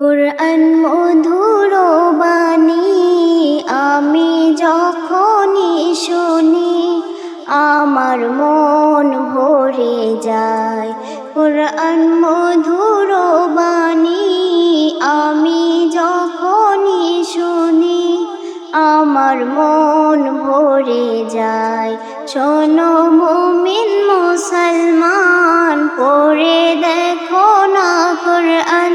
কোরআন মধুর বাণী আমি যখনই শুনি, আমার মন ভরে যায়। কোরআন মধুর বাণী আমি যখনই শুনি, আমার মন ভরে যায়। শোনো মুমিন মুসলমান, পড়ে দেখো না কোরআন।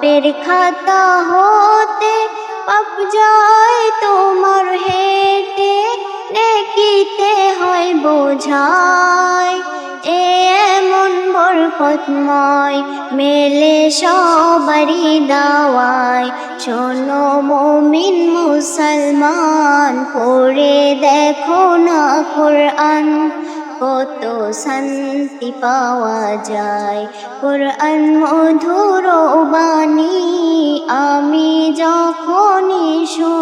পাপের খাতা হতে, পাপ যায় তোমার হেটে নেকিতে হয় বোঝায় এ এমন বরকতময়, মেলে সবারই দাওয়ায় শোনো মমিন মুসলমান, পড়ে দেখো না কোরআন। কত শান্তি পাওয়া যায় কোরআন মধুর বাণী আমি যখনই শুনি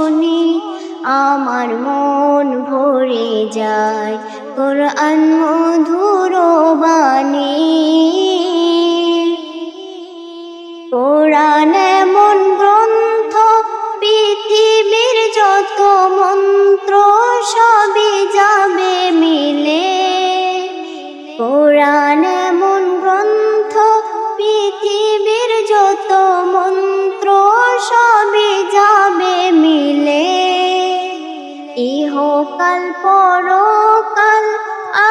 ইহকাল পরকাল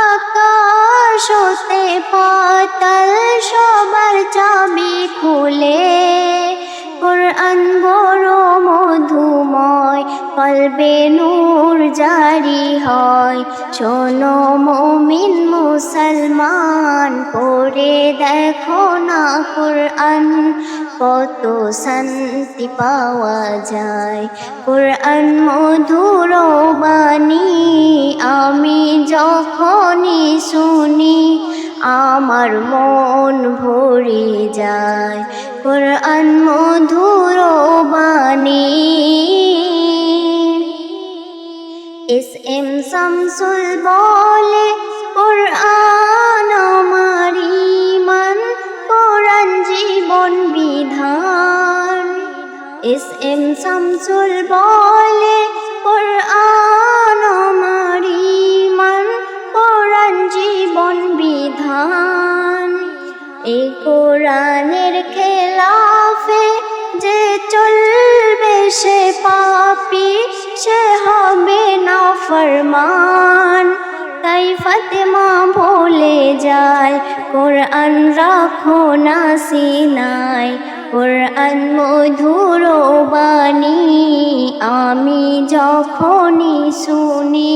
আকাশ হতে পাতাল সবার চাবি কলবে নূর জারি হয়। শোনো মমিন মুসলমান, পড়ে দেখো না কোরআন। কত শান্তি পাওয়া যায়। কোরআন মধুর বাণী, আমি যখনই শুনি, আমার মন ভরে যায়। কোরআন মধুর শামসুল বলে, কোরআন আমার ইমান কোরআন জীবন বিধান। এস এম শামসুল বলে, কোরআন আমার ইমান কোরআন জীবন বিধান। এই ফরমান। তাই ফাতেমা বলে যায়, কোরআন রাখো না সিনাই, কোরআন মধুর বাণী আমি যখনই শুনি